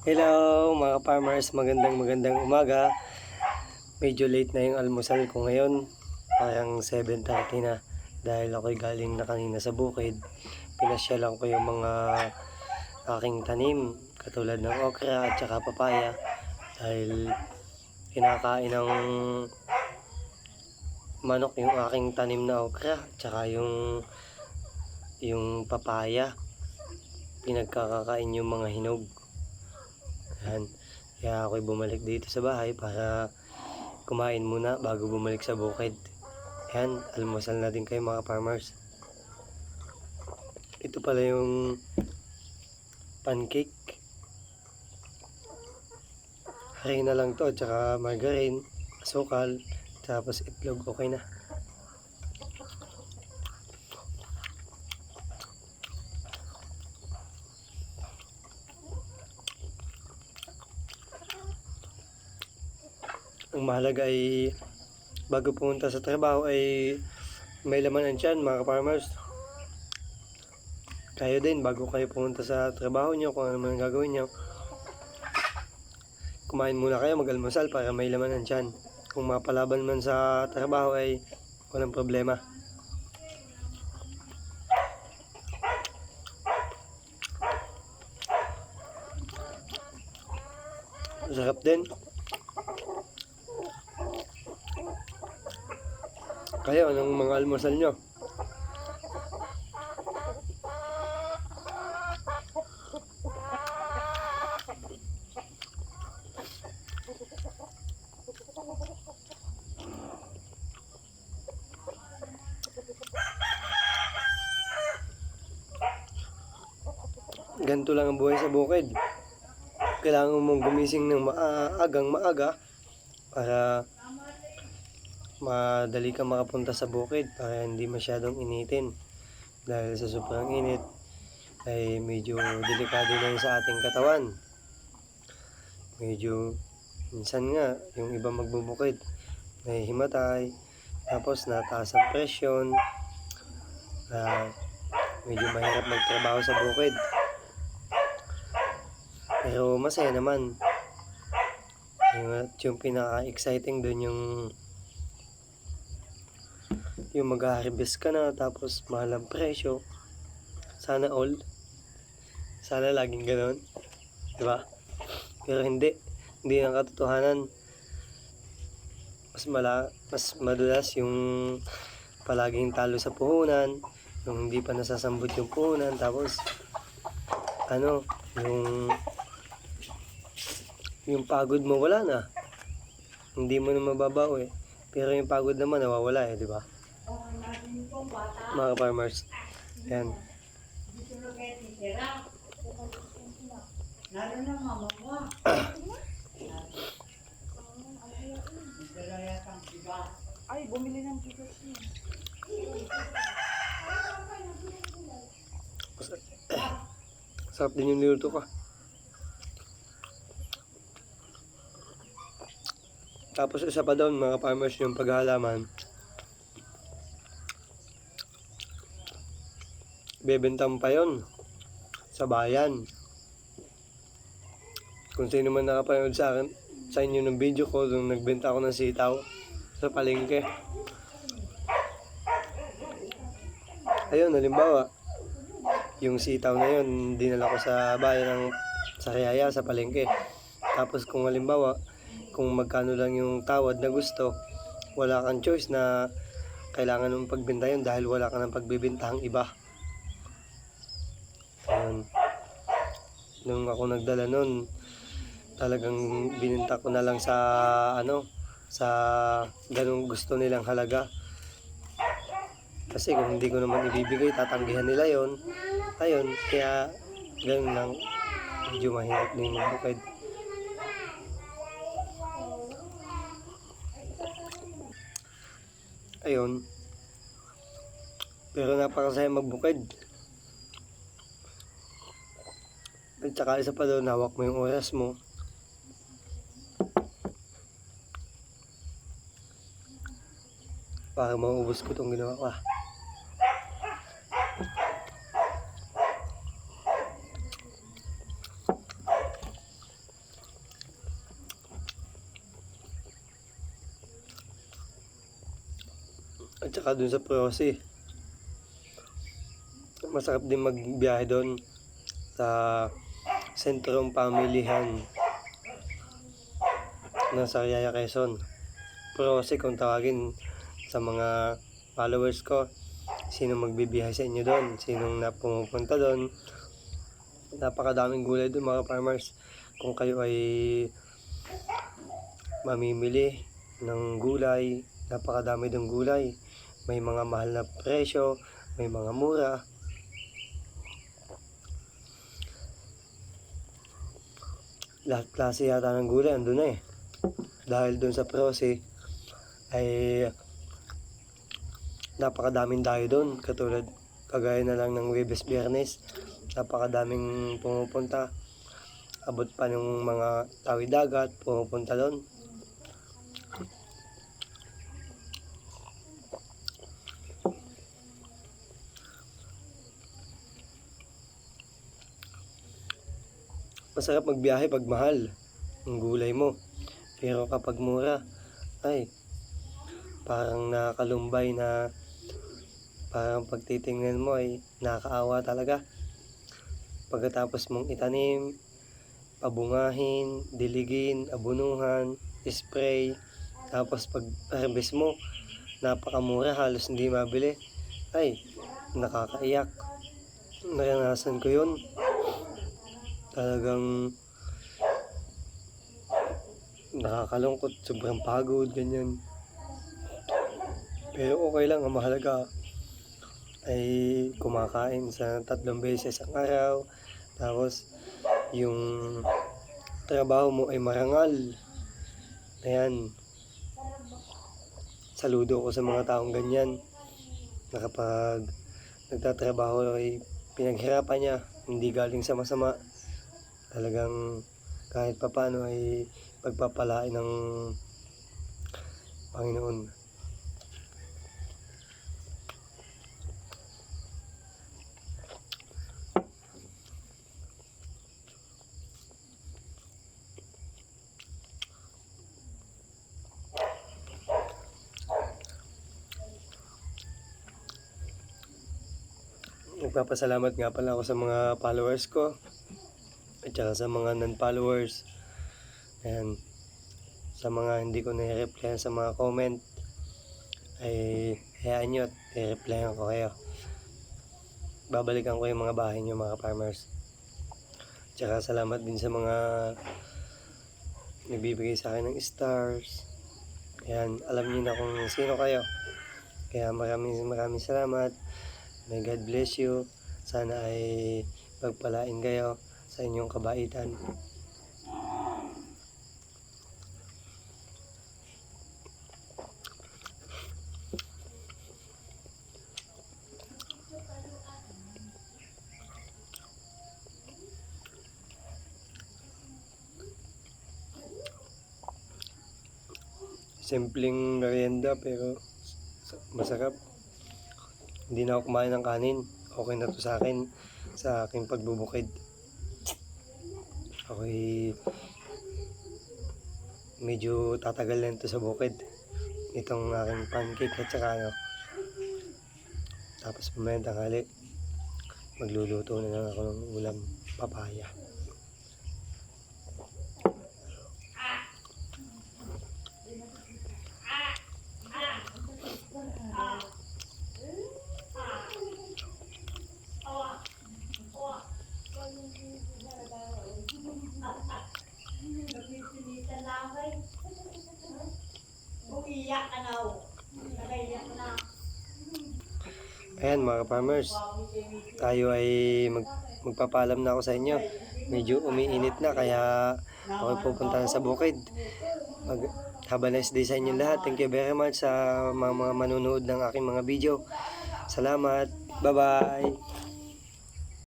Hello mga farmers, magandang magandang umaga. Medyo late na yung almusal ko ngayon. Parang 7.30 na. Dahil ako'y galing na kanina sa bukid. Pinasyalan ko yung mga aking tanim. Katulad ng okra at saka papaya. Dahil kinakain ng manok yung aking tanim na okra. At saka yung yung papaya. Pinagkakakain yung mga hinog. Yan. Kaya ako'y bumalik dito sa bahay para kumain muna bago bumalik sa bukid. Yan, almusal natin kayo mga farmers. Ito pala yung pancake. Harina lang to, tsaka margarine, asukal, tapos itlog, okay na. Ang mahalaga ay bago pumunta sa trabaho ay may laman ang tiyan mga farmers. Kayo din bago kayo pumunta sa trabaho nyo kung ano man ang gagawin nyo. Kumain muna kayo mag-almusal para may laman ang tiyan. Kung mapalaban man sa trabaho ay walang problema. Sarap din. Kayo, anong mga almusal nyo? Ganito lang ang buhay sa bukid. Kailangan mong gumising ng maagang maaga para madali ka makapunta sa bukid para hindi masyadong initin. Dahil sa sobrang init ay medyo delikado na sa ating katawan. Medyo minsan nga yung iba magbubukid nahihimatay tapos nataas ang presyon na medyo mahirap magtrabaho sa bukid. Pero masaya naman. Yung, yung pinaka-exciting doon yung yung mag-harvest ka na tapos mahal ang presyo. Sana all. Sana laging ganon di ba? Pero hindi. Hindi ang katotohanan. Mas mala mas madulas yung palaging talo sa puhunan yung hindi pa nasasambot yung puhunan tapos ano yung yung pagod mo wala na. Hindi mo na mababawi pero yung pagod naman nawawala eh di ba mga farmers. Yan. Ay, bumili ng bigas niya. Sarap din yung niluto ka. Tapos isa pa doon mga farmers yung paghahalaman. Bebenta mo pa yun sa bayan. Kung sino man nakapanood sa akin, sa inyo ng video ko nung nagbenta ako ng sitaw sa palengke. Ayun, halimbawa, yung sitaw na yun, dinala ko sa bayan ng sa Riyaya, sa palengke. Tapos kung halimbawa, kung magkano lang yung tawad na gusto, wala kang choice na kailangan mong pagbenta yun dahil wala ka ng pagbibintahang iba. Ayun. Nung ako nagdala nun, talagang bininta ko na lang sa ano, sa ganung gusto nilang halaga. Kasi kung hindi ko naman ibibigay, tatanggihan nila yon Ayun, kaya ganun lang. Medyo mahirap din magbukid. Ayun. Pero napakasaya magbukid. At saka isa pa doon, hawak mo yung oras mo. Para maubos ko itong ginawa ko ah. At saka dun sa Prosi. Masarap din magbiyahe doon sa sentrong pamilihan ng Sariaya, Quezon. Prosi kung tawagin sa mga followers ko. Sino magbibiyahe sa inyo doon? Sinong na pumupunta doon? Napakadaming gulay doon mga farmers. Kung kayo ay mamimili ng gulay, napakadami ng gulay. May mga mahal na presyo, may mga mura. Lahat klase yata ng gulay andun na eh. Dahil doon sa Prosi ay napakadaming dayo doon. Katulad kagaya na lang ng Webes Biyernes. Napakadaming pumupunta. Abot pa ng mga tawid dagat, pumupunta doon. Masarap magbiyahe pag mahal ang gulay mo. Pero kapag mura, ay, parang nakakalumbay na parang pagtitingnan mo ay nakakaawa talaga. Pagkatapos mong itanim, pabungahin, diligin, abunuhan, spray, tapos pag harvest mo, napakamura, halos hindi mabili. Ay, nakakaiyak. Naranasan ko yun. Talagang nakakalungkot, sobrang pagod, ganyan. Pero okay lang, ang mahalaga ay kumakain sa tatlong beses ang araw. Tapos, yung trabaho mo ay marangal. Ayan. Saludo ko sa mga taong ganyan. Na kapag nagtatrabaho ay pinaghirapan niya, hindi galing sa masama. Talagang kahit papano ay pagpapalain ng Panginoon. Nagpapasalamat nga pala ako sa mga followers ko at saka sa mga non-followers. Ayan. Sa mga hindi ko na-reply sa mga comment ay hayaan nyo at i-replyan ko kayo. Babalikan ko yung mga bahay nyo mga farmers. Tsaka salamat din sa mga nagbibigay sa akin ng stars. Ayan, alam niyo na kung sino kayo. Kaya maraming maraming salamat. May God bless you. Sana ay pagpalain kayo sa inyong kabaitan. Simpleng merienda pero masarap. Hindi na ako kumain ng kanin. Okay na to sa akin sa aking pagbubukid. Okay. Medyo tatagal na ito sa bukid. Itong aking pancake at saka ano. Tapos mamaya tanghali. Magluluto na lang ako ng ulam papaya. Umiyak ka na. Nakaiyak na. Ayan mga farmers, tayo ay mag, magpapaalam na ako sa inyo. Medyo umiinit na kaya ako pupunta sa bukid. Mag, have a nice day sa inyo lahat. Thank you very much sa mga, mga manunood ng aking mga video. Salamat. Bye-bye.